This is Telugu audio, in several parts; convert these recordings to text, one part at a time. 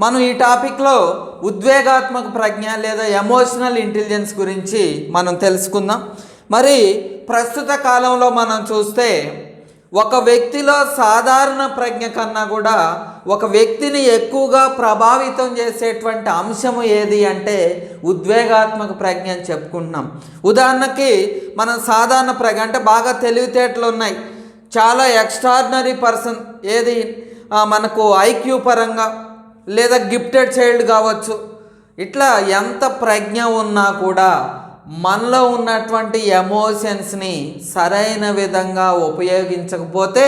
మనం ఈ టాపిక్లో ఉద్వేగాత్మక ప్రజ్ఞ లేదా ఎమోషనల్ ఇంటెలిజెన్స్ గురించి మనం తెలుసుకుందాం. మరి ప్రస్తుత కాలంలో మనం చూస్తే ఒక వ్యక్తిలో సాధారణ ప్రజ్ఞ కన్నా కూడా ఒక వ్యక్తిని ఎక్కువగా ప్రభావితం చేసేటువంటి అంశము ఏది అంటే ఉద్వేగాత్మక ప్రజ్ఞ అని చెప్పుకుంటున్నాం. ఉదాహరణకి మనం సాధారణ ప్రజ్ఞ అంటే బాగా తెలివితేటలు ఉన్నాయి. చాలా ఎక్స్ట్రాడినరీ పర్సన్ ఏది? మనకు ఐక్యూ పరంగా లేదా గిఫ్టెడ్ చైల్డ్ కావచ్చు. ఇట్లా ఎంత ప్రజ్ఞ ఉన్నా కూడా మనలో ఉన్నటువంటి ఎమోషన్స్ని సరైన విధంగా ఉపయోగించకపోతే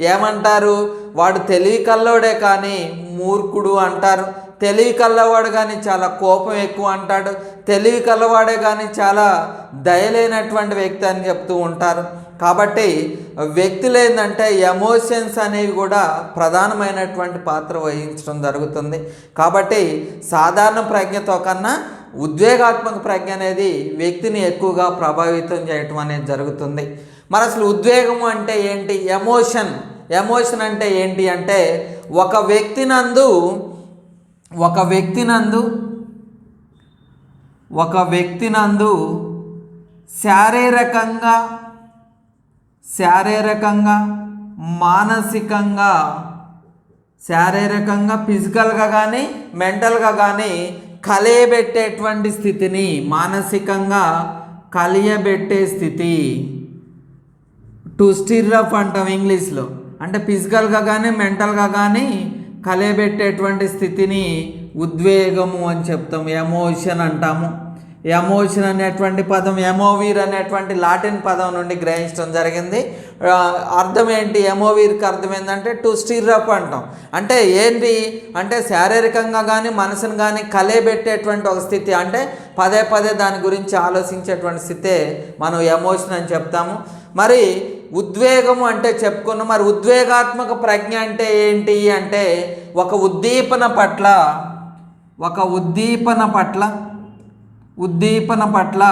ఏమంటారు? వాడు తెలివి కల్లోడే కానీ మూర్ఖుడు అంటారు. తెలివి కల్లవాడు కానీ చాలా కోపం ఎక్కువ అంటాడు. తెలివి కల్లవాడే కానీ చాలా దయలేనటువంటి వ్యక్తి అని చెప్తూ ఉంటారు. కాబట్టి వ్యక్తులు ఏంటంటే ఎమోషన్స్ అనేవి కూడా ప్రధానమైనటువంటి పాత్ర వహించడం జరుగుతుంది. కాబట్టి సాధారణ ప్రజ్ఞతో కన్నా ఉద్వేగాత్మక ప్రజ్ఞ అనేది వ్యక్తిని ఎక్కువగా ప్రభావితం చేయటం అనేది జరుగుతుంది. మరి అసలు ఉద్వేగం అంటే ఏంటి? ఎమోషన్. ఎమోషన్ అంటే ఏంటి అంటే ఒక వ్యక్తి నందు ఒక వ్యక్తి నందు ఒక వ్యక్తి నందు శారీరకంగా శారీరకంగా మానసికంగా శారీరకంగా ఫిజికల్గా కానీ మెంటల్గా కానీ కలియబెట్టేటువంటి స్థితిని మానసికంగా కలియబెట్టే స్థితి. టు స్టిర్ అప్ అంటాం ఇంగ్లీష్లో. అంటే ఫిజికల్గా కానీ మెంటల్గా కానీ కలయబెట్టేటువంటి స్థితిని ఉద్వేగము అని చెప్తాం ఎమోషన్ అంటాము. ఎమోషన్ అనేటువంటి పదం ఎమోవీర్ అనేటువంటి లాటిన్ పదం నుండి గ్రహించడం జరిగింది. అర్థం ఏంటి? ఎమోవీర్కి అర్థం ఏంటంటే టు స్టీర్ అప్ అంటాం. అంటే ఏంటి? అంటే శారీరకంగా కానీ మనసును కానీ కలయబెట్టేటువంటి ఒక స్థితి. అంటే పదే పదే దాని గురించి ఆలోచించేటువంటి స్థితే మనం ఎమోషన్ అని చెప్తాము. మరి ఉద్వేగము అంటే చెప్పుకున్నాం. మరి ఉద్వేగాత్మక ప్రజ్ఞ అంటే ఏంటి? అంటే ఒక ఉద్దీపన పట్ల ఒక ఉద్దీపన పట్ల ఉద్దీపన పట్ల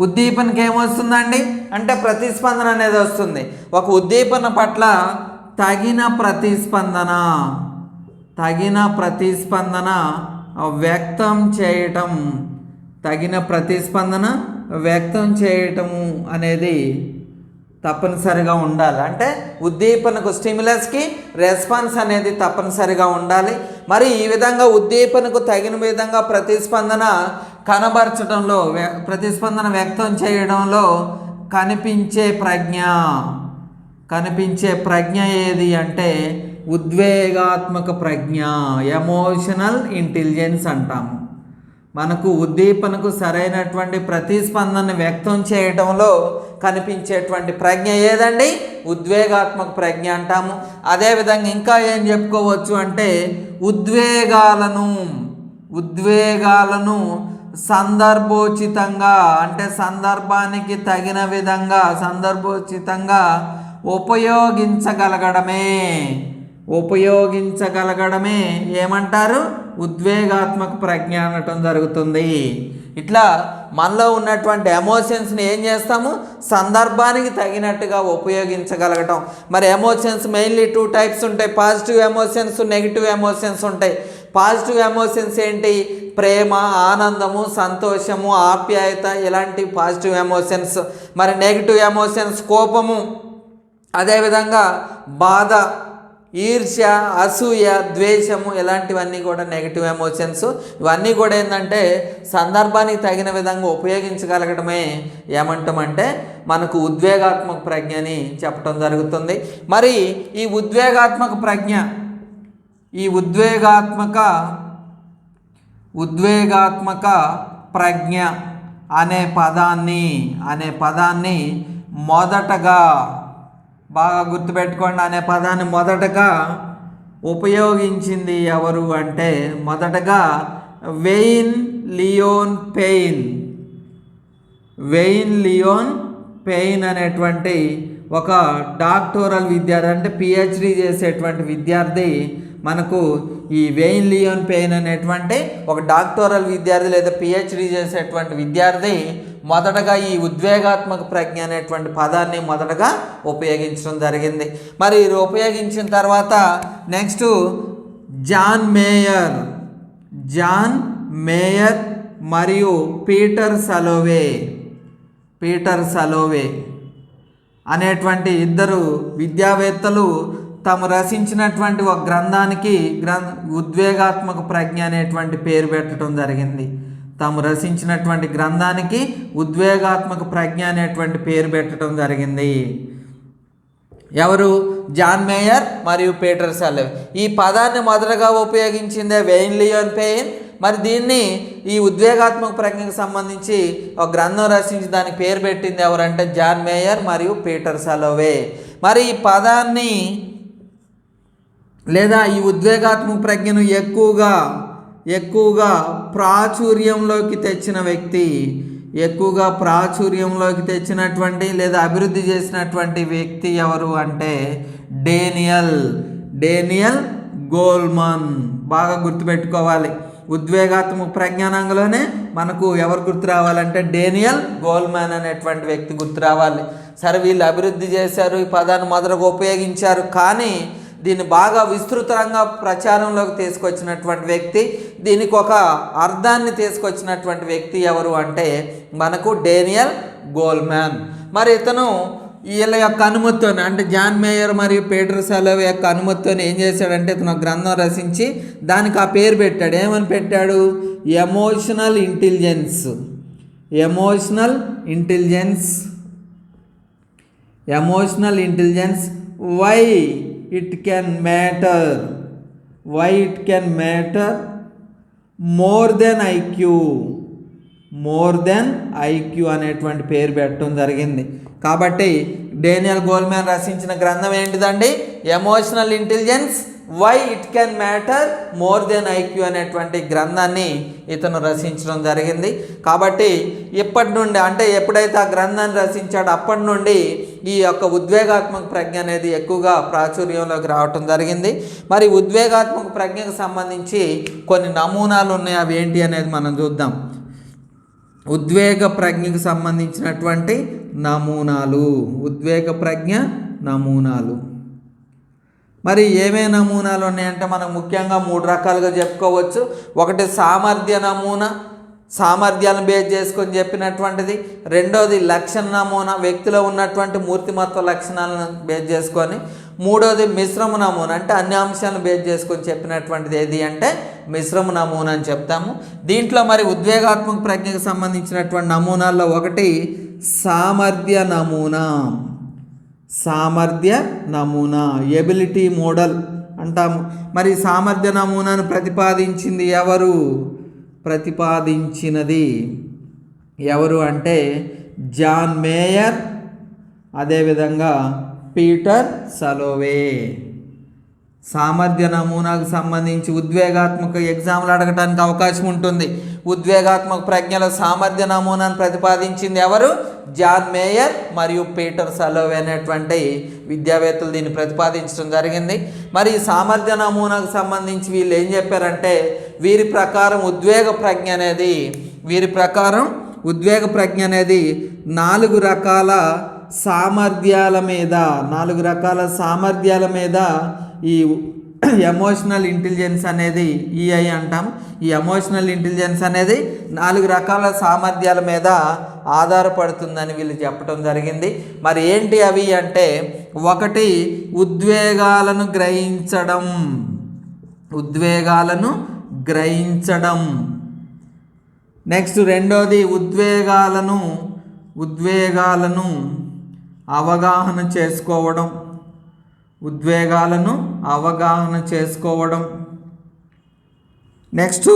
ఉద్దీపనకి ఏమొస్తుందండి అంటే ప్రతిస్పందన అనేది వస్తుంది. ఒక ఉద్దీపన పట్ల తగిన ప్రతిస్పందన తగిన ప్రతిస్పందన వ్యక్తం చేయటం తగిన ప్రతిస్పందన వ్యక్తం చేయటము అనేది తప్పనిసరిగా ఉండాలి. అంటే ఉద్దీపనకు స్టిమ్యులస్కి రెస్పాన్స్ అనేది తప్పనిసరిగా ఉండాలి. మరి ఈ విధంగా ఉద్దీపనకు తగిన విధంగా ప్రతిస్పందన కనబరచడంలో ప్రతిస్పందన వ్యక్తం చేయడంలో కనిపించే ప్రజ్ఞ. కనిపించే ప్రజ్ఞ ఏది అంటే ఉద్వేగాత్మక ప్రజ్ఞ. ఎమోషనల్ ఇంటెలిజెన్స్ అంటాము. మనకు ఉద్దీపనకు సరైనటువంటి ప్రతిస్పందనను వ్యక్తం చేయడంలో కనిపించేటువంటి ప్రజ్ఞ ఏదండి? ఉద్వేగాత్మక ప్రజ్ఞ అంటాము. అదేవిధంగా ఇంకా ఏం చెప్పుకోవచ్చు అంటే ఉద్వేగాలను ఉద్వేగాలను సందర్భోచితంగా అంటే సందర్భానికి తగిన విధంగా సందర్భోచితంగా ఉపయోగించగలగడమే. ఉపయోగించగలగడమే ఏమంటారు? ఉద్వేగాత్మక ప్రజ్ఞ అనటం జరుగుతుంది. ఇట్లా మనలో ఉన్నటువంటి ఎమోషన్స్ని ఏం చేస్తాము? సందర్భానికి తగినట్టుగా ఉపయోగించగలగటం. మరి ఎమోషన్స్ మెయిన్లీ టూ టైప్స్ ఉంటాయి. పాజిటివ్ ఎమోషన్స్ నెగిటివ్ ఎమోషన్స్ ఉంటాయి. పాజిటివ్ ఎమోషన్స్ ఏంటి? ప్రేమ ఆనందము సంతోషము ఆప్యాయత ఇలాంటి పాజిటివ్ ఎమోషన్స్ మరి నెగిటివ్ ఎమోషన్స్ కోపము అదేవిధంగా బాధ ఈర్ష్య అసూయ ద్వేషము ఇలాంటివన్నీ కూడా నెగిటివ్ ఎమోషన్స్ ఇవన్నీ కూడా ఏంటంటే సందర్భానికి తగిన విధంగా ఉపయోగించగలగడమే ఏమంటామంటే మనకు ఉద్వేగాత్మక ప్రజ్ఞ అని చెప్పడం జరుగుతుంది. మరి ఈ ఉద్వేగాత్మక ప్రజ్ఞ ఈ ఉద్వేగాత్మక ఉద్వేగాత్మక ప్రజ్ఞ అనే పదాన్ని అనే పదాన్ని మొదటగా బాగా గుర్తుపెట్టుకోండి అనే పదాన్ని మొదటగా ఉపయోగించింది ఎవరు అంటే మొదటగా Wayne Leon Payne. Wayne Leon Payne అనేటువంటి ఒక డాక్టోరల్ విద్యార్థి అంటే పిహెచ్డి చేసేటువంటి విద్యార్థి మనకు ఈ వెయిన్ లియోన్ పెయిన్ అనేటువంటి ఒక డాక్టోరల్ విద్యార్థి లేదా పిహెచ్డి చేసేటువంటి విద్యార్థి మొదటగా ఈ ఉద్వేగాత్మక ప్రజ్ఞ అనేటువంటి పదాన్ని మొదటగా ఉపయోగించడం జరిగింది. మరి ఇది ఉపయోగించిన తర్వాత next John Mayer John Mayer మరియు పీటర్ సలోవే పీటర్ సలోవే అనేటువంటి ఇద్దరు విద్యావేత్తలు తాము రచించినటువంటి ఒక గ్రంథానికి గ్రంథ ఉద్వేగాత్మక ప్రజ్ఞ అనేటువంటి పేరు పెట్టడం జరిగింది. తాము రచించినటువంటి గ్రంథానికి ఉద్వేగాత్మక ప్రజ్ఞ అనేటువంటి పేరు పెట్టడం జరిగింది. ఎవరు? జాన్ మేయర్ మరియు పీటర్ సలెవ్. ఈ పదాన్ని మొదటగా ఉపయోగించిందే వెయిన్ లియోన్ పెయిన్. మరి దీన్ని ఈ ఉద్వేగాత్మక ప్రజ్ఞకు సంబంధించి ఒక గ్రంథం రచించి దానికి పేరు పెట్టింది ఎవరంటే జాన్ మేయర్ మరియు పీటర్ సలోవే. మరి ఈ పదాన్ని లేదా ఈ ఉద్వేగాత్మక ప్రజ్ఞను ఎక్కువగా ఎక్కువగా ప్రాచుర్యంలోకి తెచ్చిన వ్యక్తి ఎక్కువగా ప్రాచుర్యంలోకి తెచ్చినటువంటి లేదా అభివృద్ధి చేసినటువంటి వ్యక్తి ఎవరు అంటే డేనియల్. Daniel Goldman. బాగా గుర్తుపెట్టుకోవాలి. ఉద్వేగాత్మక ప్రజ్ఞానంలోనే మనకు ఎవరు గుర్తు రావాలంటే డేనియల్ గోల్మాన్ అనేటువంటి వ్యక్తి గుర్తు రావాలి. సరే వీళ్ళు అభివృద్ధి చేశారు ఈ పదాన్ని మొదటగా ఉపయోగించారు కానీ దీన్ని బాగా విస్తృతంగా ప్రచారంలోకి తీసుకొచ్చినటువంటి వ్యక్తి దీనికి ఒక అర్థాన్ని తీసుకొచ్చినటువంటి వ్యక్తి ఎవరు అంటే మనకు డేనియల్ గోల్మ్యాన్. మరి ఇతను వీళ్ళ యొక్క అనుమతితో అంటే జాన్ మేయర్ మరియు పీటర్ సెలవ్ యొక్క అనుమతితో ఏం చేశాడంటే ఇతను గ్రంథం రచించి దానికి ఆ పేరు పెట్టాడు. ఏమని పెట్టాడు? Emotional intelligence. Emotional intelligence. Emotional intelligence. Why? It can matter why it can matter more than IQ more than IQ అనేటువంటి పేరు పెట్టడం జరిగింది. కాబట్టి డేనియల్ గోల్మ్యాన్ రచించిన గ్రంథం ఏంటిదండి? Emotional intelligence why it can matter more than IQ అనేటువంటి గ్రంథాన్ని ఇతను రచించడం జరిగింది. కాబట్టి ఇప్పటి నుండి అంటే ఎప్పుడైతే ఆ గ్రంథాన్ని రచించాడో అప్పటి నుండి ఈ యొక్క ఉద్వేగాత్మక ప్రజ్ఞ అనేది ఎక్కువగా ప్రాచుర్యంలోకి రావటం జరిగింది. మరి ఉద్వేగాత్మక ప్రజ్ఞకు సంబంధించి కొన్ని నమూనాలు ఉన్నాయి. అవి ఏంటి అనేది మనం చూద్దాం. ఉద్వేగ ప్రజ్ఞకు సంబంధించినటువంటి నమూనాలు. ఉద్వేగ ప్రజ్ఞ నమూనాలు. మరి ఏమే నమూనాలు ఉన్నాయంటే మనం ముఖ్యంగా మూడు రకాలుగా చెప్పుకోవచ్చు. ఒకటి సామర్థ్య నమూనా సామర్థ్యాలను బేస్ చేసుకొని చెప్పినటువంటిది. రెండోది లక్షణ నమూనా వ్యక్తిలో ఉన్నటువంటి మూర్తిమత్వ లక్షణాలను బేస్ చేసుకొని. మూడోది మిశ్రమ నమూనా అంటే అన్ని అంశాలను బేస్ చేసుకొని చెప్పినటువంటిది ఏది అంటే మిశ్రమ నమూనా అని చెప్తాము. దీంట్లో మరి ఉద్వేగాత్మక ప్రజ్ఞకు సంబంధించినటువంటి నమూనాల్లో ఒకటి సామర్థ్య నమూనా. సామర్థ్య నమూనా ఎబిలిటీ మోడల్ అంటాము. మరి సామర్థ్య నమూనాను ప్రతిపాదించింది ఎవరు? ప్రతిపాదించినది ఎవరు అంటే జాన్ మేయర్ అదేవిధంగా పీటర్ సలోవే. సామర్థ్య నమూనాకు సంబంధించి ఉద్వేగాత్మక ఎగ్జామ్లు అడగటానికి అవకాశం ఉంటుంది. ఉద్వేగాత్మక ప్రజ్ఞల సామర్థ్య నమూనాను ప్రతిపాదించింది ఎవరు? జాన్ మేయర్ మరియు పీటర్ సలోవ్ అనేటువంటి విద్యావేత్తలు దీన్ని ప్రతిపాదించడం జరిగింది. మరి ఈ సామర్థ్య నమూనాకు సంబంధించి వీళ్ళు ఏం చెప్పారంటే వీరి ప్రకారం ఉద్వేగ ప్రజ్ఞ అనేది వీరి ప్రకారం ఉద్వేగ ప్రజ్ఞ అనేది నాలుగు రకాల సామర్థ్యాల మీద నాలుగు రకాల సామర్థ్యాల మీద ఈ ఎమోషనల్ ఇంటెలిజెన్స్ అనేది ఈఐ అంటాం. ఈ ఎమోషనల్ ఇంటెలిజెన్స్ అనేది నాలుగు రకాల సామర్థ్యాల మీద ఆధారపడుతుందని వీళ్ళు చెప్పడం జరిగింది. మరి ఏంటి అవి అంటే ఒకటి ఉద్వేగాలను గ్రహించడం. ఉద్వేగాలను గ్రహించడం. నెక్స్ట్ రెండోది ఉద్వేగాలను ఉద్వేగాలను అవగాహన చేసుకోవడం. ఉద్వేగాలను అవగాహన చేసుకోవడం. నెక్స్ట్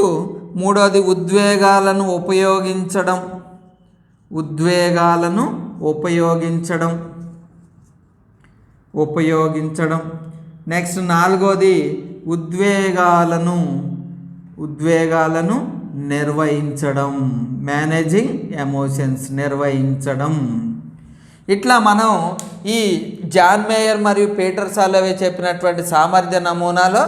మూడోది ఉద్వేగాలను ఉపయోగించడం. ఉద్వేగాలను ఉపయోగించడం. ఉపయోగించడం. నెక్స్ట్ నాలుగోది ఉద్వేగాలను ఉద్వేగాలను నిర్వహించడం. మేనేజింగ్ ఎమోషన్స్ నిర్వహించడం. ఇట్లా మనం ఈ జాన్ మేయర్ మరియు పీటర్ సాలవే చెప్పినటువంటి సామర్థ్య నమూనాలో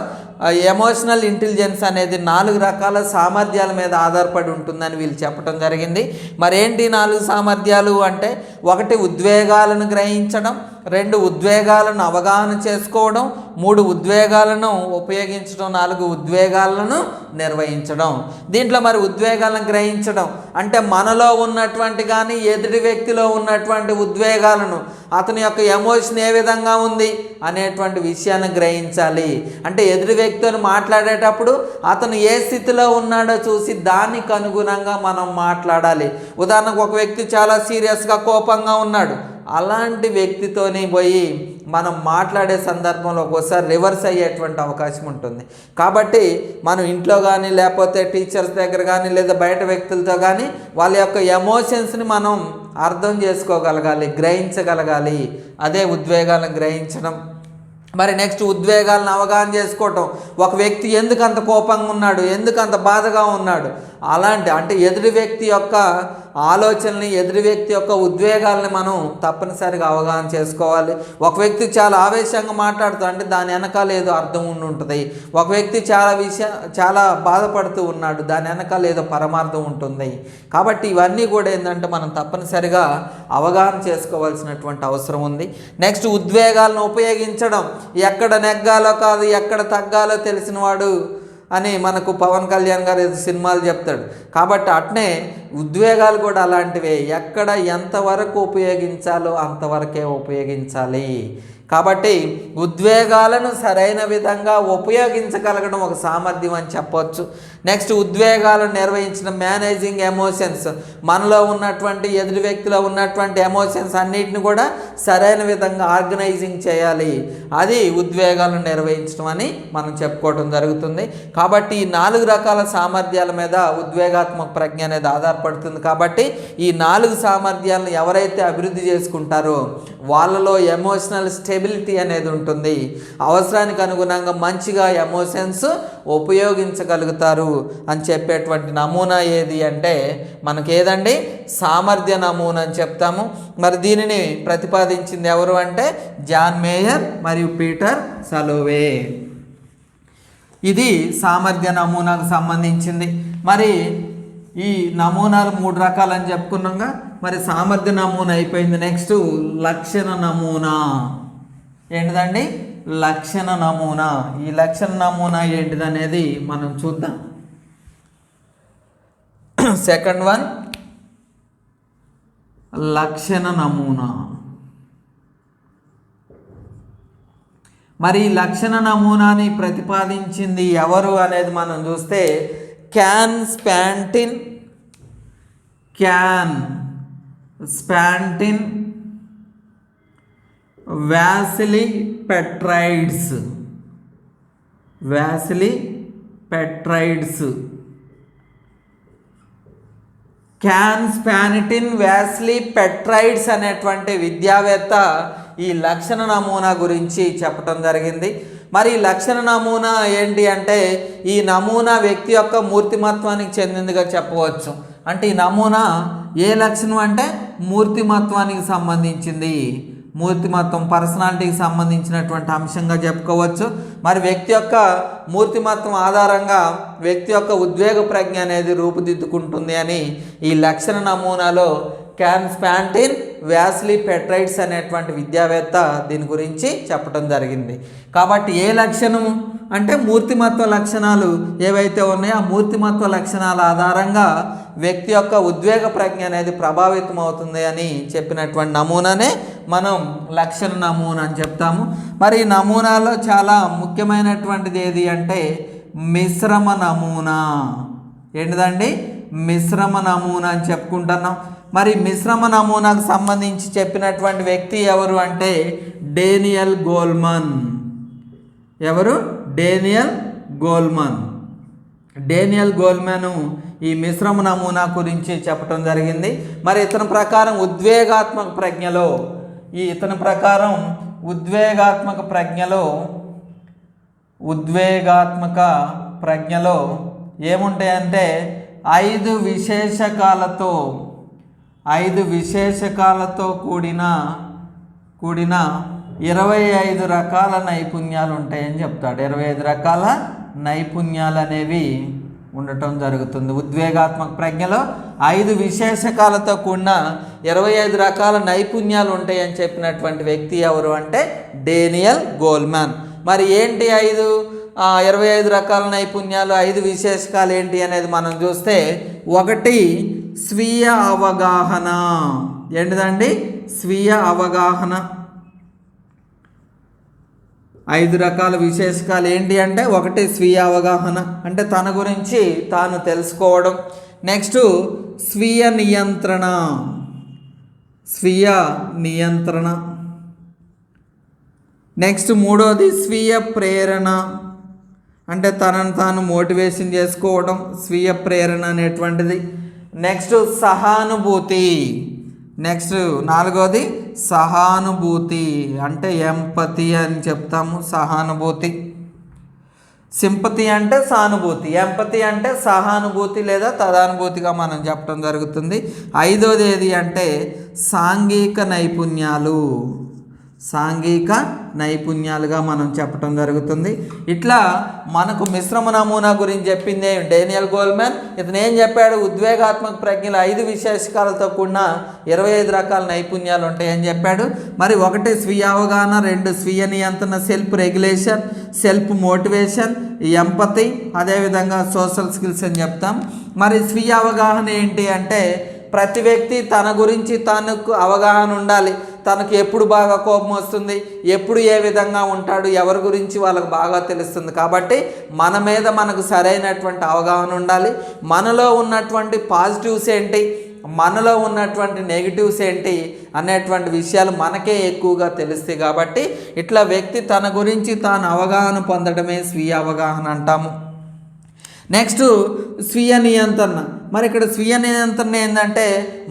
ఎమోషనల్ ఇంటెలిజెన్స్ అనేది నాలుగు రకాల సామర్థ్యాల మీద ఆధారపడి ఉంటుందని వీళ్ళు చెప్పడం జరిగింది. మరేంటి నాలుగు సామర్థ్యాలు అంటే ఒకటి ఉద్వేగాలను గ్రహించడం రెండు ఉద్వేగాలను అవగాహన చేసుకోవడం మూడు ఉద్వేగాలను ఉపయోగించడం నాలుగు ఉద్వేగాలను నిర్వహించడం. దీంట్లో మరి ఉద్వేగాలను గ్రహించడం అంటే మనలో ఉన్నటువంటి కానీ ఎదుటి వ్యక్తిలో ఉన్నటువంటి ఉద్వేగాలను అతని యొక్క ఎమోషన్ ఏ విధంగా ఉంది అనేటువంటి విషయాన్ని గ్రహించాలి. అంటే ఎదుటి వ్యక్తిని మాట్లాడేటప్పుడు అతను ఏ స్థితిలో ఉన్నాడో చూసి దానికి అనుగుణంగా మనం మాట్లాడాలి. ఉదాహరణకు ఒక వ్యక్తి చాలా సీరియస్గా కోపంగా ఉన్నాడు. అలాంటి వ్యక్తితోని పోయి మనం మాట్లాడే సందర్భంలో ఒక్కోసారి రివర్స్ అయ్యేటువంటి అవకాశం ఉంటుంది. కాబట్టి మనం ఇంట్లో కానీ లేకపోతే టీచర్స్ దగ్గర కానీ లేదా బయట వ్యక్తులతో కానీ వాళ్ళ యొక్క ఎమోషన్స్ని మనం అర్థం చేసుకోగలగాలి గ్రహించగలగాలి. అదే ఉద్వేగాలను గ్రహించడం. మరి నెక్స్ట్ ఉద్వేగాలను అవగాహన చేసుకోవటం. ఒక వ్యక్తి ఎందుకు అంత కోపంగా ఉన్నాడు ఎందుకు అంత బాధగా ఉన్నాడు. అలాంటి అంటే ఎదుటి వ్యక్తి యొక్క ఆలోచనని ఎదురు వ్యక్తి యొక్క ఉద్వేగాలని మనం తప్పనిసరిగా అవగాహన చేసుకోవాలి. ఒక వ్యక్తి చాలా ఆవేశంగా మాట్లాడుతూ అంటే దాని వెనకాల ఏదో అర్థం ఉండి ఉంటుంది. ఒక వ్యక్తి చాలా విషయ చాలా బాధపడుతూ ఉన్నాడు. దాని వెనకాల ఏదో పరమార్థం ఉంటుంది. కాబట్టి ఇవన్నీ కూడా ఏంటంటే మనం తప్పనిసరిగా అవగాహన చేసుకోవాల్సినటువంటి అవసరం ఉంది. నెక్స్ట్ ఉద్వేగాలను ఉపయోగించడం. ఎక్కడ నెగ్గాలో కాదు ఎక్కడ తగ్గాలో తెలిసినవాడు అని మనకు పవన్ కళ్యాణ్ గారు ఏదో సినిమాలు చెప్తాడు. కాబట్టి అట్నే ఉద్వేగాలు కూడా అలాంటివే. ఎక్కడ ఎంతవరకు ఉపయోగించాలో అంతవరకే ఉపయోగించాలి. కాబట్టి ఉద్వేగాలను సరైన విధంగా ఉపయోగించగలగడం ఒక సామర్థ్యం అని చెప్పవచ్చు నెక్స్ట్ ఉద్వేగాలను నిర్వహించిన మేనేజింగ్ ఎమోషన్స్. మనలో ఉన్నటువంటి ఎదుటి వ్యక్తిలో ఉన్నటువంటి ఎమోషన్స్ అన్నిటిని కూడా సరైన విధంగా ఆర్గనైజింగ్ చేయాలి. అది ఉద్వేగాలను నిర్వహించడం అని మనం చెప్పుకోవడం జరుగుతుంది. కాబట్టి ఈ నాలుగు రకాల సామర్థ్యాల మీద ఉద్వేగాత్మక ప్రజ్ఞ అనేది ఆధారపడుతుంది. కాబట్టి ఈ నాలుగు సామర్థ్యాలను ఎవరైతే అభివృద్ధి చేసుకుంటారో వాళ్ళలో ఎమోషనల్ స్టెబిలిటీ అనేది ఉంటుంది. అవసరానికి అనుగుణంగా మంచిగా ఎమోషన్స్ ఉపయోగించగలుగుతారు. అని చెప్పేటువంటి నమూనా ఏది అంటే మనకి ఏదండి సామర్థ్య నమూనా అని చెప్తాము. మరి దీనిని ప్రతిపాదించింది ఎవరు అంటే? జాన్ మేయర్ మరియు పీటర్ సలోవే. ఇది సామర్థ్య నమూనాకు సంబంధించింది. మరి ఈ నమూనాలు మూడు రకాలని చెప్పుకున్నాగా. మరి సామర్థ్య నమూనా అయిపోయింది. నెక్స్ట్ లక్షణ నమూనా. ఏంటిదండి? లక్షణ నమూనా. ఈ లక్షణ నమూనా ఏంటిదనేది మనం చూద్దాం. సెకండ్ వన్ లక్షణ నమూనా. మరి లక్షణ నమూనాని ప్రతిపాదించింది ఎవరు అనేది మనం చూస్తే Konstantin Konstantin Vasili Petrides. Vasili Petrides. Konstantin Vasili Petrides అనేటువంటి విద్యావేత్త ఈ లక్షణ నమూనా గురించి చెప్పటం జరిగింది. మరి లక్షణ నమూనా ఏంటి అంటే ఈ నమూనా వ్యక్తి యొక్క మూర్తిమత్వానికి చెందిందిగా చెప్పవచ్చు. అంటే ఈ నమూనా ఏ లక్షణం అంటే మూర్తిమత్వానికి సంబంధించింది. మూర్తిమత్వం పర్సనాలిటీకి సంబంధించినటువంటి అంశంగా చెప్పుకోవచ్చు. మరి వ్యక్తి యొక్క మూర్తిమత్వం ఆధారంగా వ్యక్తి యొక్క ఉద్వేగ ప్రజ్ఞ అనేది రూపుదిద్దుకుంటుంది అని ఈ లక్షణ నమూనాలో క్యాన్ స్పాంటిన్ వ్యాస్లీ పెట్రైడ్స్ అనేటువంటి విద్యావేత్త దీని గురించి చెప్పడం జరిగింది. కాబట్టి ఏ లక్షణము? అంటే మూర్తిమత్వ లక్షణాలు ఏవైతే ఉన్నాయో ఆ మూర్తిమత్వ లక్షణాల ఆధారంగా వ్యక్తి యొక్క ఉద్వేగ ప్రజ్ఞ అనేది ప్రభావితం అవుతుంది అని చెప్పినటువంటి నమూనానే మనం లక్షణ నమూనా అని చెప్తాము. మరి నమూనాలో చాలా ముఖ్యమైనటువంటిది ఏది అంటే మిశ్రమ నమూనా. ఏంటిదండి? మిశ్రమ నమూనా అని చెప్పుకుంటున్నాం. మరి మిశ్రమ నమూనాకు సంబంధించి చెప్పినటువంటి వ్యక్తి ఎవరు అంటే డేనియల్ గోల్మన్. ఎవరు? Daniel Goleman. డేనియల్ గోల్మెన్ ఈ మిశ్రమ నమూనా గురించి చెప్పడం జరిగింది. మరి ఇతని ప్రకారం ఉద్వేగాత్మక ప్రజ్ఞలో ఈ ఇతని ప్రకారం ఉద్వేగాత్మక ప్రజ్ఞలో ఉద్వేగాత్మక ప్రజ్ఞలో ఏముంటాయంటే ఐదు విశేషకాలతో ఐదు విశేషకాలతో కూడిన కూడిన ఇరవై ఐదు రకాల నైపుణ్యాలు ఉంటాయని చెప్తాడు. ఇరవై ఐదు రకాల నైపుణ్యాలు అనేవి ఉండటం జరుగుతుంది. ఉద్వేగాత్మక ప్రజ్ఞలో ఐదు విశేషకాలతో కూడిన ఇరవై ఐదు రకాల నైపుణ్యాలు ఉంటాయని చెప్పినటువంటి వ్యక్తి ఎవరు అంటే డేనియల్ గోల్మ్యాన్ మరి ఏంటి ఐదు? ఇరవై ఐదు రకాల నైపుణ్యాలు ఐదు విశేషకాలు ఏంటి అనేది మనం చూస్తే ఒకటి స్వీయ అవగాహన. ఏంటిదండి? స్వీయ అవగాహన. ఐదు రకాల విశేషకాలు ఏంటి అంటే ఒకటి స్వీయ అవగాహన అంటే తన గురించి తాను తెలుసుకోవడం. నెక్స్ట్ స్వీయ నియంత్రణ. స్వీయ నియంత్రణ. నెక్స్ట్ మూడోది స్వీయ ప్రేరణ. అంటే తనను తాను మోటివేషన్ చేసుకోవడం స్వీయ ప్రేరణ అనేటువంటిది. నెక్స్ట్ సహానుభూతి. నెక్స్ట్ నాలుగోది సహానుభూతి. అంటే ఎంపతి అని చెప్తాము సహానుభూతి. సింపతి అంటే సానుభూతి ఎంపతి అంటే సహానుభూతి లేదా తదానుభూతిగా మనం చెప్పడం జరుగుతుంది. ఐదోది ఏది అంటే సాంఘిక నైపుణ్యాలు. సాంఘిక నైపుణ్యాలుగా మనం చెప్పడం జరుగుతుంది. ఇట్లా మనకు మిశ్రమ నమూనా గురించి చెప్పింది డేనియల్ గోల్మెన్ ఇతను ఏం చెప్పాడు? ఉద్వేగాత్మక ప్రజ్ఞలు ఐదు విశేషకాలతో కూడిన ఇరవై ఐదు రకాల నైపుణ్యాలు ఉంటాయని చెప్పాడు. మరి ఒకటి స్వీయ అవగాహన రెండు స్వీయ నియంత్రణ self regulation self motivation empathy అదేవిధంగా సోషల్ స్కిల్స్ అని చెప్తాం. మరి స్వీయ అవగాహన ఏంటి అంటే ప్రతి వ్యక్తి తన గురించి తనకు అవగాహన ఉండాలి. తనకు ఎప్పుడు బాగా కోపం వస్తుంది? ఎప్పుడు ఏ విధంగా ఉంటాడు? ఎవరి గురించి వాళ్ళకు బాగా తెలుస్తుంది? కాబట్టి మన మీద మనకు సరైనటువంటి అవగాహన ఉండాలి. మనలో ఉన్నటువంటి పాజిటివ్స్ ఏంటి? మనలో ఉన్నటువంటి నెగిటివ్స్ ఏంటి? అనేటువంటి విషయాలు మనకే ఎక్కువగా తెలుస్తాయి కాబట్టి ఇట్లా వ్యక్తి తన గురించి తాను అవగాహన పొందడమే స్వీయ అవగాహన అంటాము. నెక్స్ట్ స్వీయ నియంత్రణ మరి ఇక్కడ స్వీయ నియంత్రణ ఏంటంటే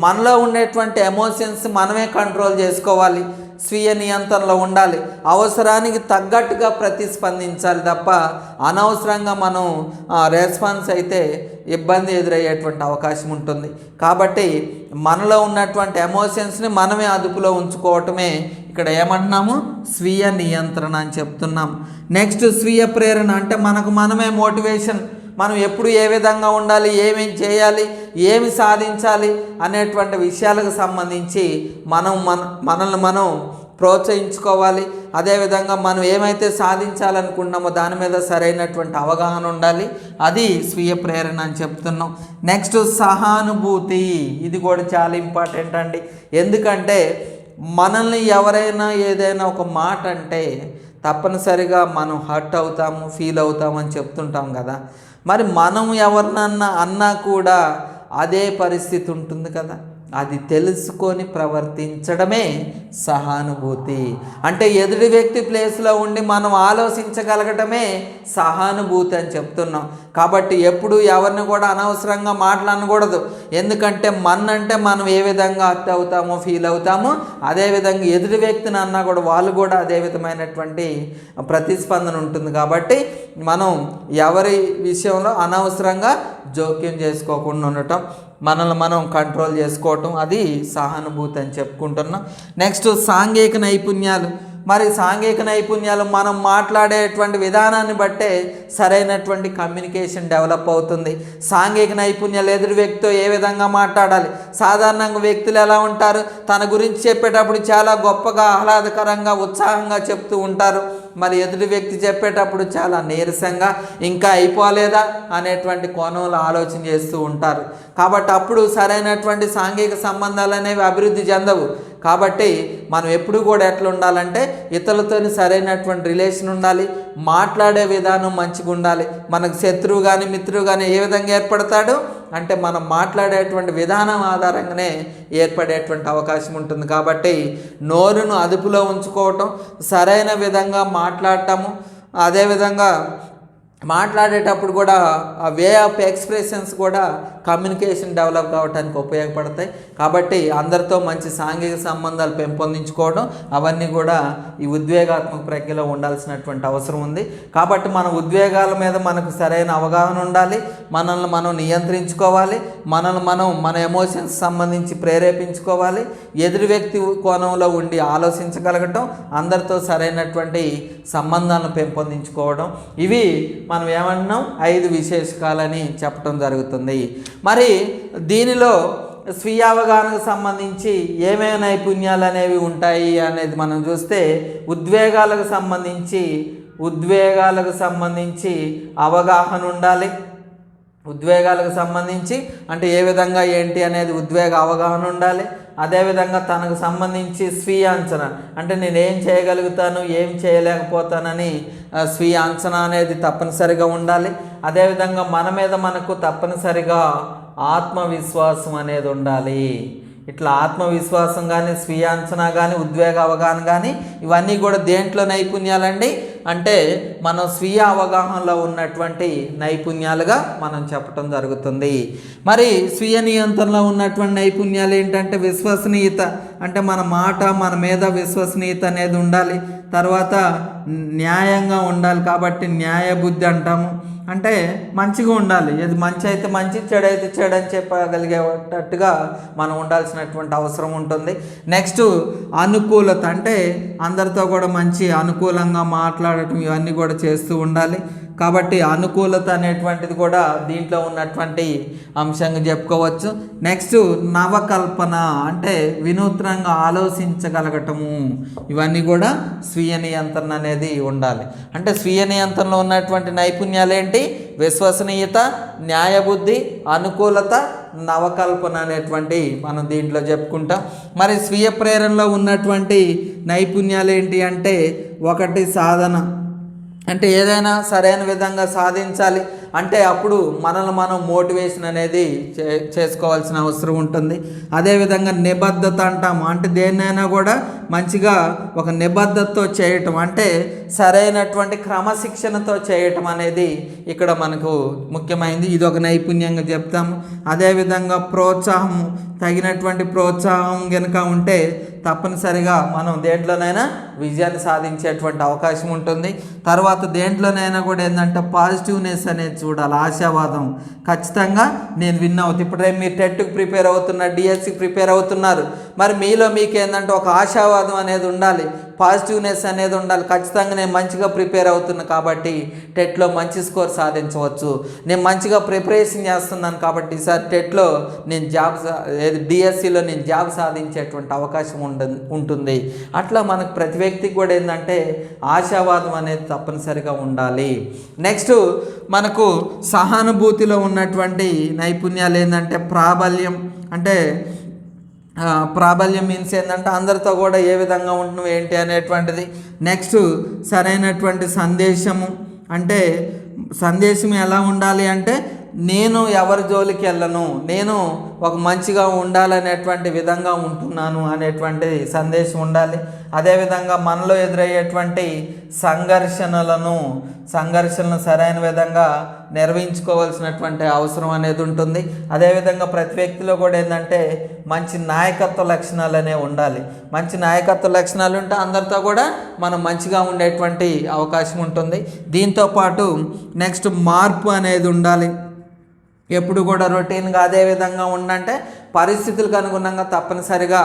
మనలో ఉండేటువంటి ఎమోషన్స్ మనమే కంట్రోల్ చేసుకోవాలి. స్వీయ నియంత్రణలో ఉండాలి. అవసరానికి తగ్గట్టుగా ప్రతిస్పందించాలి తప్ప అనవసరంగా మనం రెస్పాన్స్ అయితే ఇబ్బంది ఎదురయ్యేటువంటి అవకాశం ఉంటుంది. కాబట్టి మనలో ఉన్నటువంటి ఎమోషన్స్ని మనమే అదుపులో ఉంచుకోవటమే ఇక్కడ ఏమంటున్నాము? స్వీయ నియంత్రణ అని చెప్తున్నాం నెక్స్ట్ స్వీయ ప్రేరణ అంటే మనకు మనమే మోటివేషన్ మనం ఎప్పుడు ఏ విధంగా ఉండాలి ఏమేం చేయాలి ఏమి సాధించాలి అనేటువంటి విషయాలకు సంబంధించి మనం మన మనల్ని మనం ప్రోత్సహించుకోవాలి. అదేవిధంగా మనం ఏమైతే సాధించాలనుకుంటున్నామో దాని మీద సరైనటువంటి అవగాహన ఉండాలి. అది స్వీయ ప్రేరణ అని చెప్తున్నాం. నెక్స్ట్ సహానుభూతి. ఇది కూడా చాలా ఇంపార్టెంట్ అండి. ఎందుకంటే మనల్ని ఎవరైనా ఏదైనా ఒక మాట అంటే తప్పనిసరిగా మనం హర్ట్ అవుతాము ఫీల్ అవుతామని చెప్తుంటాం కదా. మరి మనం ఎవరినన్నా అన్నా కూడా అదే పరిస్థితి ఉంటుంది కదా. అది తెలుసుకొని ప్రవర్తించడమే సహానుభూతి. అంటే ఎదుటి వ్యక్తి ప్లేస్లో ఉండి మనం ఆలోచించగలగటమే సహానుభూతి అని చెప్తున్నాం. కాబట్టి ఎప్పుడు ఎవరిని కూడా అనవసరంగా మాట్లాడకూడదు ఎందుకంటే మన అంటే మనం ఏ విధంగా అర్థ అవుతామో ఫీల్ అవుతామో అదేవిధంగా ఎదుటి వ్యక్తిని అన్నా కూడా వాళ్ళు కూడా అదే విధమైనటువంటి ప్రతిస్పందన ఉంటుంది. కాబట్టి మనం ఎవరి విషయంలో అనవసరంగా జోక్యం చేసుకోకుండా ఉండటం మనల్ని మనం కంట్రోల్ చేసుకోవటం అది సహానుభూతి అని చెప్పుకుంటున్నాం. నెక్స్ట్ సాంఘిక నైపుణ్యాలు. మరి సాంఘిక నైపుణ్యాలు మనం మాట్లాడేటువంటి విధానాన్ని బట్టే సరైనటువంటి కమ్యూనికేషన్ డెవలప్ అవుతుంది. సాంఘిక నైపుణ్యాలు ఎదురు వ్యక్తితో ఏ విధంగా మాట్లాడాలి? సాధారణంగా వ్యక్తులు ఎలా ఉంటారు? తన గురించి చెప్పేటప్పుడు చాలా గొప్పగా ఆహ్లాదకరంగా ఉత్సాహంగా చెప్తూ ఉంటారు. మరి ఎదుటి వ్యక్తి చెప్పేటప్పుడు చాలా నీరసంగా ఇంకా అయిపోలేదా అనేటువంటి కోణంలో ఆలోచన చేస్తూ ఉంటారు. కాబట్టి అప్పుడు సరైనటువంటి సాంఘిక సంబంధాలు అనేవి అభివృద్ధి చెందవు. కాబట్టి మనం ఎప్పుడు కూడా ఎట్లా ఉండాలంటే ఇతరులతోని సరైనటువంటి రిలేషన్ ఉండాలి మాట్లాడే విధానం మంచిగా ఉండాలి మనకు శత్రువు కానీ మిత్రువు కానీ ఏ విధంగా ఏర్పడతాడు? అంటే మనం మాట్లాడేటువంటి విధానం ఆధారంగానే ఏర్పడేటువంటి అవకాశం ఉంటుంది. కాబట్టి నోరును అదుపులో ఉంచుకోవటం సరైన విధంగా మాట్లాడటము అదేవిధంగా మాట్లాడేటప్పుడు కూడా ఆ వే ఆఫ్ ఎక్స్ప్రెషన్స్ కూడా కమ్యూనికేషన్ డెవలప్ కావడానికి ఉపయోగపడతాయి. కాబట్టి అందరితో మంచి సాంఘిక సంబంధాలు పెంపొందించుకోవడం అవన్నీ కూడా ఈ ఉద్వేగాత్మక ప్రజ్ఞలో ఉండాల్సినటువంటి అవసరం ఉంది. కాబట్టి మన ఉద్వేగాల మీద మనకు సరైన అవగాహన ఉండాలి. మనల్ని మనం నియంత్రించుకోవాలి. మనల్ని మనం మన ఎమోషన్స్ సంబంధించి ప్రేరేపించుకోవాలి. ఎదురు వ్యక్తి కోణంలో ఉండి ఆలోచించగలగటం అందరితో సరైనటువంటి సంబంధాలను పెంపొందించుకోవడం. ఇవి మనం ఏమంటున్నాం? ఐదు విశేషకాలని చెప్పడం జరుగుతుంది. మరి దీనిలో స్వీయ అవగాహనకు సంబంధించి ఏమేమి నైపుణ్యాలు అనేవి ఉంటాయి అనేది మనం చూస్తే ఉద్వేగాలకు సంబంధించి ఉద్వేగాలకు సంబంధించి అవగాహన ఉండాలి. ఉద్వేగాలకు సంబంధించి అంటే ఏ విధంగా ఏంటి అనేది ఉద్వేగ అవగాహన ఉండాలి. అదేవిధంగా తనకు సంబంధించి స్వీయ అంచనా. అంటే నేను ఏం చేయగలుగుతాను ఏం చేయలేకపోతానని స్వీయ అంచనా అనేది తప్పనిసరిగా ఉండాలి. అదేవిధంగా మన మీద మనకు తప్పనిసరిగా ఆత్మవిశ్వాసం అనేది ఉండాలి. ఇట్లా ఆత్మవిశ్వాసం కానీ స్వీయ అంచనా కానీ ఉద్వేగ అవగాహన కానీ ఇవన్నీ కూడా దేంట్లో నైపుణ్యాలండి? అంటే మనం స్వీయ అవగాహనలో ఉన్నటువంటి నైపుణ్యాలుగా మనం చెప్పటం జరుగుతుంది. మరి స్వీయ నియంత్రణలో ఉన్నటువంటి నైపుణ్యాలు ఏంటంటే విశ్వసనీయత అంటే మన మాట మన మీద విశ్వసనీయత అనేది ఉండాలి. తర్వాత న్యాయంగా ఉండాలి కాబట్టి న్యాయబుద్ధి అంటాము. అంటే మంచిగా ఉండాలి. ఏది మంచి అయితే మంచి చెడు అయితే చెడు అని చెప్పగలిగేటట్టుగా మనం ఉండాల్సినటువంటి అవసరం ఉంటుంది. నెక్స్ట్ అనుకూలత అంటే అందరితో కూడా మంచి అనుకూలంగా మాట్లాడటం ఇవన్నీ కూడా చేస్తూ ఉండాలి. కాబట్టి అనుకూలత అనేటువంటిది కూడా దీంట్లో ఉన్నటువంటి అంశంగా చెప్పుకోవచ్చు. నెక్స్ట్ నవకల్పన అంటే వినూత్నంగా ఆలోచించగలగటము. ఇవన్నీ కూడా స్వీయ నియంత్రణ అనేది ఉండాలి. అంటే స్వీయ నియంత్రణలో ఉన్నటువంటి నైపుణ్యాలు ఏంటి? విశ్వసనీయత న్యాయబుద్ధి అనుకూలత నవకల్పన అనేటువంటి మనం దీంట్లో చెప్పుకుంటాం. మరి స్వీయ ప్రేరణలో ఉన్నటువంటి నైపుణ్యాలు ఏంటి అంటే ఒకటి సాధన. అంటే ఏదైనా సరైన విధంగా సాధించాలి. అంటే అప్పుడు మనల్ని మనం మోటివేషన్ అనేది చే చేసుకోవాల్సిన అవసరం ఉంటుంది. అదేవిధంగా నిబద్ధత అంటాము. అంటే దేన్నైనా కూడా మంచిగా ఒక నిబద్ధతతో చేయటం అంటే సరైనటువంటి క్రమశిక్షణతో చేయటం అనేది ఇక్కడ మనకు ముఖ్యమైనది ఇది ఒక నైపుణ్యంగా చెప్తాము. అదేవిధంగా ప్రోత్సాహము తగినటువంటి ప్రోత్సాహం కనుక ఉంటే తప్పనిసరిగా మనం దేంట్లోనైనా విజయాన్ని సాధించేటువంటి అవకాశం ఉంటుంది. తర్వాత దేంట్లోనైనా కూడా ఏంటంటే పాజిటివ్నెస్ అనేది చూడాలి. ఆశావాదం. ఖచ్చితంగా నేను విన్ అవుతాను ఇప్పుడే మీరు టెట్కి ప్రిపేర్ అవుతున్నారు డిఎస్సికి ప్రిపేర్ అవుతున్నారు. మరి మీలో మీకు ఏంటంటే ఒక ఆశావాదం అనేది ఉండాలి. పాజిటివ్నెస్ అనేది ఉండాలి. ఖచ్చితంగా నేను మంచిగా ప్రిపేర్ అవుతున్నా కాబట్టి టెట్లో మంచి స్కోర్ సాధించవచ్చు. నేను మంచిగా ప్రిపరేషన్ చేస్తున్నాను కాబట్టి ఈసారి టెట్లో నేను జాబ్ సా- ఏది డిఎస్సిలో నేను జాబ్ సాధించేటువంటి అవకాశం ఉండ ఉంటుంది. అట్లా మనకు ప్రతి వ్యక్తికి కూడా ఏంటంటే ఆశావాదం అనేది తప్పనిసరిగా ఉండాలి. నెక్స్ట్ మనకు సహానుభూతిలో ఉన్నటువంటి నైపుణ్యాలు ఏంటంటే ప్రాబల్యం అంటే ప్రాబల్యం మీన్స్ ఏంటంటే అందరితో కూడా ఏ విధంగా ఉంటున్నావు ఏంటి అనేటువంటిది. నెక్స్ట్ సరైనటువంటి సందేశము. అంటే సందేశం ఎలా ఉండాలి అంటే నేను ఎవరి జోలికి వెళ్ళను? నేను ఒక మంచిగా ఉండాలనేటువంటి విధంగా ఉంటున్నాను అనేటువంటి సందేశం ఉండాలి. అదేవిధంగా మనలో ఎదురయ్యేటువంటి సంఘర్షణలను సంఘర్షణలను సరైన విధంగా నిర్వహించుకోవాల్సినటువంటి అవసరం అనేది ఉంటుంది. అదేవిధంగా ప్రతి వ్యక్తిలో కూడా ఏంటంటే మంచి నాయకత్వ లక్షణాలు అనేవి ఉండాలి. మంచి నాయకత్వ లక్షణాలు ఉంటే అందరితో కూడా మనం మంచిగా ఉండేటువంటి అవకాశం ఉంటుంది. దీంతో పాటు నెక్స్ట్ మార్పు అనేది ఉండాలి. ఎప్పుడు కూడా రొటీన్గా అదే విధంగా ఉండంటే పరిస్థితులకు అనుగుణంగా తప్పనిసరిగా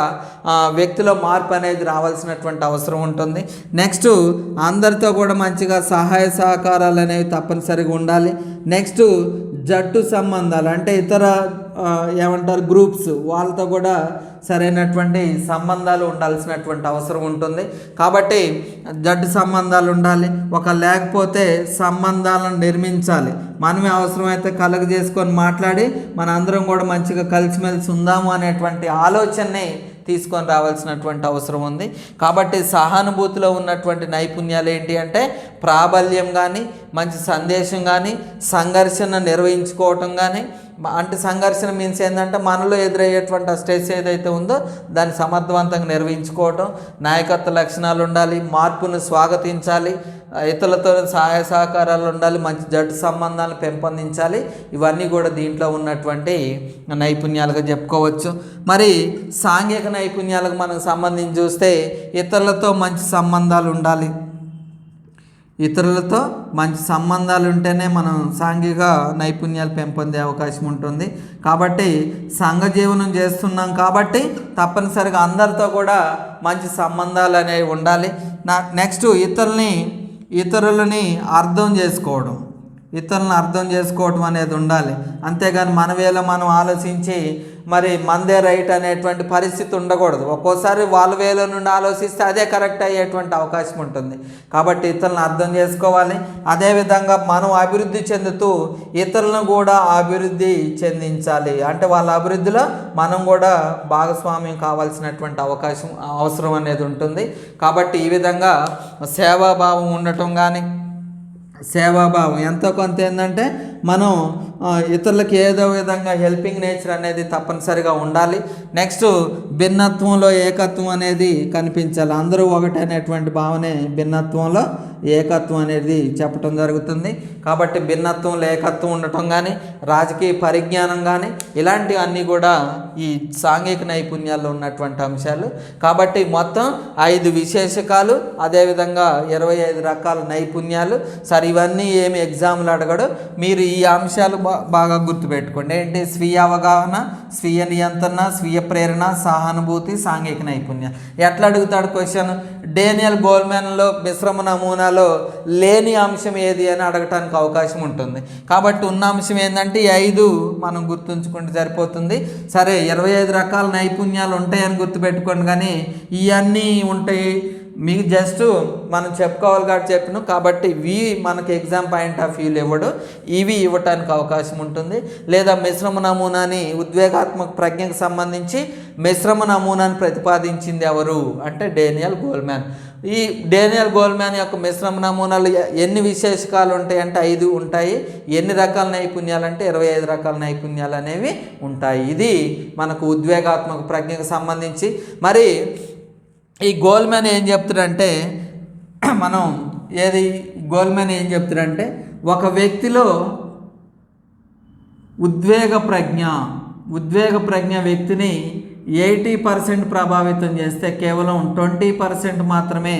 వ్యక్తిలో మార్పు అనేది రావాల్సినటువంటి అవసరం ఉంటుంది. నెక్స్ట్ అందరితో కూడా మంచిగా సహాయ సహకారాలు అనేవి తప్పనిసరిగా ఉండాలి. నెక్స్ట్ జట్టు సంబంధాలు అంటే ఇతర ఏమంటారు గ్రూప్స్ వాళ్ళతో కూడా సరైనటువంటి సంబంధాలు ఉండాల్సినటువంటి అవసరం ఉంటుంది. కాబట్టి జట్టు సంబంధాలు ఉండాలి ఒక లేకపోతే సంబంధాలను నిర్మించాలి. మనమే అవసరమైతే కలగ చేసుకొని మాట్లాడి మన అందరం కూడా మంచిగా కలిసిమెలిసి ఉందాము అనేటువంటి ఆలోచనని తీసుకొని రావాల్సినటువంటి అవసరం ఉంది. కాబట్టి సహానుభూతిలో ఉన్నటువంటి నైపుణ్యాలు ఏంటి అంటే ప్రాబల్యం కానీ మంచి సందేశం కానీ సంఘర్షణ నిర్వహించుకోవటం కానీ అంటే సంఘర్షణ మీన్స్ ఏంటంటే మనలో ఎదురయ్యేటువంటి ఆ స్ట్రెస్ ఏదైతే ఉందో దాన్ని సమర్థవంతంగా నిర్వహించుకోవటం నాయకత్వ లక్షణాలు ఉండాలి మార్పును స్వాగతించాలి ఇతరులతో సహాయ సహకారాలు ఉండాలి మంచి జట్టు సంబంధాలను పెంపొందించాలి ఇవన్నీ కూడా దీంట్లో ఉన్నటువంటి నైపుణ్యాలుగా చెప్పుకోవచ్చు. మరి సాంఘిక నైపుణ్యాలకు మనకు సంబంధించి చూస్తే ఇతరులతో మంచి సంబంధాలు ఉండాలి. ఇతరులతో మంచి సంబంధాలు ఉంటేనే మనం సాంఘిక నైపుణ్యాలు పెంపొందే అవకాశం ఉంటుంది కాబట్టి సంఘ జీవనం చేస్తున్నాం కాబట్టి తప్పనిసరిగా అందరితో కూడా మంచి సంబంధాలు అనేవి ఉండాలి. నా నెక్స్ట్ ఇతరులని ఇతరులని అర్థం చేసుకోవడం. ఇతరులను అర్థం చేసుకోవటం అనేది ఉండాలి. అంతేగాని మన వేళ మనం ఆలోచించి మరి మందే రైట్ అనేటువంటి పరిస్థితి ఉండకూడదు. ఒక్కోసారి వాళ్ళ వేలో నుండి ఆలోచిస్తే అదే కరెక్ట్ అయ్యేటువంటి అవకాశం ఉంటుంది. కాబట్టి ఇతరులను అర్థం చేసుకోవాలి. అదేవిధంగా మనం అభివృద్ధి చెందుతూ ఇతరులను కూడా అభివృద్ధి చెందించాలి. అంటే వాళ్ళ అభివృద్ధిలో మనం కూడా భాగస్వామ్యం కావాల్సినటువంటి అవకాశం అవసరం అనేది ఉంటుంది. కాబట్టి ఈ విధంగా సేవాభావం ఉండటం కానీ సేవాభావం. ఎంతో కొంత ఏంటంటే మనం ఇతరులకు ఏదో విధంగా హెల్పింగ్ నేచర్ అనేది తప్పనిసరిగా ఉండాలి. నెక్స్ట్ భిన్నత్వంలో ఏకత్వం అనేది కనిపించాలి. అందరూ ఒకటి అనేటువంటి భావనే భిన్నత్వంలో ఏకత్వం అనేది చెప్పటం జరుగుతుంది. కాబట్టి భిన్నత్వంలో ఏకత్వం ఉండటం కానీ రాజకీయ పరిజ్ఞానం కానీ ఇలాంటివన్నీ కూడా ఈ సాంఘిక నైపుణ్యాల్లో ఉన్నటువంటి అంశాలు. కాబట్టి మొత్తం ఐదు విశేషకాలు అదేవిధంగా ఇరవై ఐదు రకాల నైపుణ్యాలు సరి ఇవన్నీ ఏమి ఎగ్జామ్లు అడగడు. మీరు ఈ అంశాలు బా బాగా గుర్తుపెట్టుకోండి. ఏంటి? స్వీయ అవగాహన స్వీయ నియంత్రణ స్వీయ ప్రేరణ సహానుభూతి సాంఘిక నైపుణ్యం. ఎట్లా అడుగుతాడు క్వశ్చన్? డేనియల్ గోల్మెన్లో మిశ్రమ నమూనాలో లేని అంశం ఏది అని అడగటానికి అవకాశం ఉంటుంది. కాబట్టి ఉన్న అంశం ఏంటంటే ఐదు మనం గుర్తుంచుకుంటే సరిపోతుంది. సరే ఇరవై ఐదు రకాల నైపుణ్యాలు ఉంటాయని గుర్తుపెట్టుకోండి. కానీ ఇవన్నీ ఉంటాయి మీకు జస్ట్ మనం చెప్పుకోవాలి కాబట్టి చెప్పిన కాబట్టి ఇవి మనకి ఎగ్జామ్ పాయింట్ ఆఫ్ వ్యూలు ఇవ్వడు. ఇవి ఇవ్వటానికి అవకాశం ఉంటుంది. లేదా మిశ్రమ నమూనాని ఉద్వేగాత్మక ప్రజ్ఞకు సంబంధించి మిశ్రమ నమూనాని ప్రతిపాదించింది ఎవరు అంటే డేనియల్ గోల్మ్యాన్. ఈ డేనియల్ గోల్మ్యాన్ యొక్క మిశ్రమ నమూనాలు ఎన్ని విశేషకాలు ఉంటాయి అంటే ఐదు ఉంటాయి. ఎన్ని రకాల నైపుణ్యాలు అంటే ఇరవై ఐదు రకాల నైపుణ్యాలు అనేవి ఉంటాయి. ఇది మనకు ఉద్వేగాత్మక ప్రజ్ఞకు సంబంధించి. మరి ఈ గోల్మెన్ ఏం చెప్తాడంటే మనం ఏది గోల్మెన్ ఏం చెప్తాడంటే ఒక వ్యక్తిలో ఉద్వేగ ప్రజ్ఞ ఉద్వేగ ప్రజ్ఞ వ్యక్తిని ఎయిటీ పర్సెంట్ ప్రభావితం చేస్తే కేవలం ట్వంటీ పర్సెంట్ మాత్రమే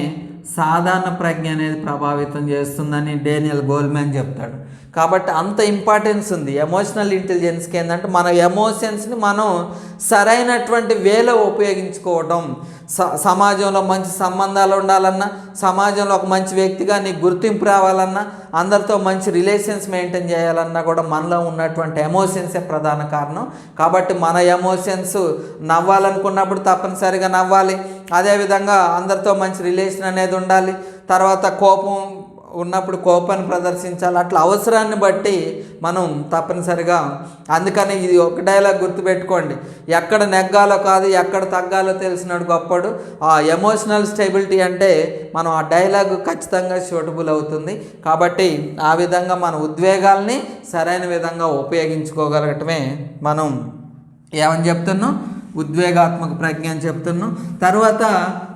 సాధారణ ప్రజ్ఞ అనేది ప్రభావితం చేస్తుందని డేనియల్ గోల్మెన్ చెప్తాడు. కాబట్టి అంత ఇంపార్టెన్స్ ఉంది. ఎమోషనల్ ఇంటెలిజెన్స్కి ఏంటంటే మన ఎమోషన్స్ని మనం సరైనటువంటి వేలో ఉపయోగించుకోవటం. స సమాజంలో మంచి సంబంధాలు ఉండాలన్నా సమాజంలో ఒక మంచి వ్యక్తిగా నీకు గుర్తింపు రావాలన్నా అందరితో మంచి రిలేషన్స్ మెయింటైన్ చేయాలన్నా కూడా మనలో ఉన్నటువంటి ఎమోషన్సే ప్రధాన కారణం. కాబట్టి మన ఎమోషన్స్ నవ్వాలనుకున్నప్పుడు తప్పనిసరిగా నవ్వాలి. అదేవిధంగా అందరితో మంచి రిలేషన్ అనేది ఉండాలి. తర్వాత కోపం ఉన్నప్పుడు కోపాన్ని ప్రదర్శించాలి. అట్లా అవసరాన్ని బట్టి మనం తప్పనిసరిగా అందుకని ఇది ఒక డైలాగ్ గుర్తుపెట్టుకోండి. ఎక్కడ నెగ్గాలో కాదు ఎక్కడ తగ్గాలో తెలిసినాడు గొప్పడు. ఆ ఎమోషనల్ స్టెబిలిటీ అంటే మనం ఆ డైలాగ్ ఖచ్చితంగా సూటబుల్ అవుతుంది. కాబట్టి ఆ విధంగా మన ఉద్వేగాల్ని సరైన విధంగా ఉపయోగించుకోగలగటమే మనం ఏమని చెప్తున్నాం? ఉద్వేగాత్మక ప్రజ్ఞ అని చెప్తున్నాం. తర్వాత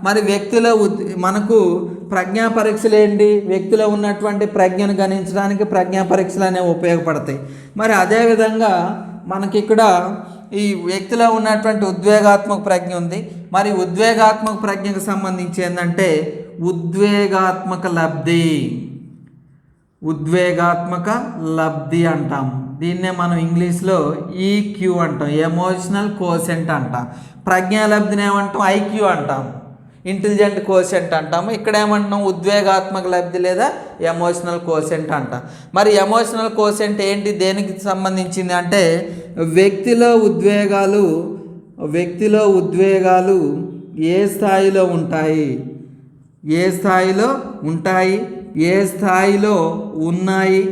మరి వ్యక్తిలో ఉద్ మనకు ప్రజ్ఞా పరీక్షలు ఏంటి? వ్యక్తిలో ఉన్నటువంటి ప్రజ్ఞను గణించడానికి ప్రజ్ఞా పరీక్షలు అనేవి ఉపయోగపడతాయి. మరి అదేవిధంగా మనకి ఇక్కడ ఈ వ్యక్తిలో ఉన్నటువంటి ఉద్వేగాత్మక ప్రజ్ఞ ఉంది. మరి ఉద్వేగాత్మక ప్రజ్ఞకు సంబంధించి ఏంటంటే ఉద్వేగాత్మక లబ్ధి. ఉద్వేగాత్మక లబ్ధి అంటాం. దీన్నే మనం ఇంగ్లీష్లో ఈక్యూ అంటాం. ఎమోషనల్ కోసెంట్ అంటాం. ప్రజ్ఞాలబ్ధిని ఏమంటాం? ఐక్యూ అంటాం. ఇంటెలిజెంట్ కోసెంట్ అంటాము. ఇక్కడ ఏమంటున్నాం ఉద్వేగాత్మక లబ్ధి లేదా ఎమోషనల్ కోసెంట్ అంటాం. మరి ఎమోషనల్ కోసెంట్ ఏంటి? దేనికి సంబంధించింది అంటే వ్యక్తిలో ఉద్వేగాలు వ్యక్తిలో ఉద్వేగాలు ఏ స్థాయిలో ఉంటాయి? ఏ స్థాయిలో ఉంటాయి? ఏ స్థాయిలో ఉన్నాయి?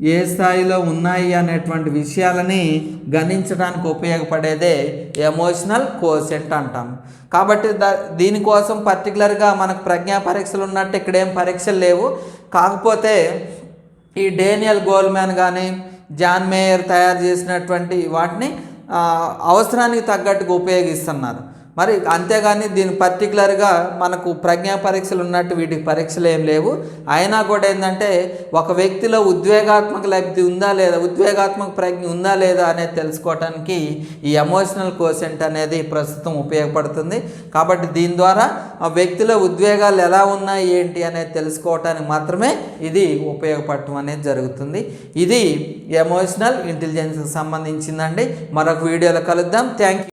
ఏ స్థాయిలో ఉన్నాయి అనేటువంటి విషయాలని గణించడానికి ఉపయోగపడేదే ఎమోషనల్ కోసెంట్ అంటాం. కాబట్టి దా దీనికోసం పర్టికులర్గా మనకు ప్రజ్ఞా పరీక్షలు ఉన్నట్టు ఇక్కడ ఏం పరీక్షలు లేవు. కాకపోతే ఈ డేనియల్ గోల్మ్యాన్ కానీ జాన్ మేయర్ తయారు చేసినటువంటి వాటిని అవసరానికి తగ్గట్టుగా ఉపయోగిస్తున్నారు. మరి అంతేగాని దీని పర్టికులర్గా మనకు ప్రజ్ఞా పరీక్షలు ఉన్నట్టు వీటికి పరీక్షలు ఏం లేవు. అయినా కూడా ఏంటంటే ఒక వ్యక్తిలో ఉద్వేగాత్మక లబ్ధి ఉందా లేదా ఉద్వేగాత్మక ప్రజ్ఞ ఉందా లేదా అనేది తెలుసుకోవటానికి ఈ ఎమోషనల్ కోసెంట్ అనేది ప్రస్తుతం ఉపయోగపడుతుంది. కాబట్టి దీని ద్వారా ఆ వ్యక్తిలో ఉద్వేగాలు ఎలా ఉన్నాయి ఏంటి అనేది తెలుసుకోవటానికి మాత్రమే ఇది ఉపయోగపడటం అనేది జరుగుతుంది. ఇది ఎమోషనల్ ఇంటెలిజెన్స్కి సంబంధించిందండి. మరొక వీడియోలో కలుద్దాం. Thank you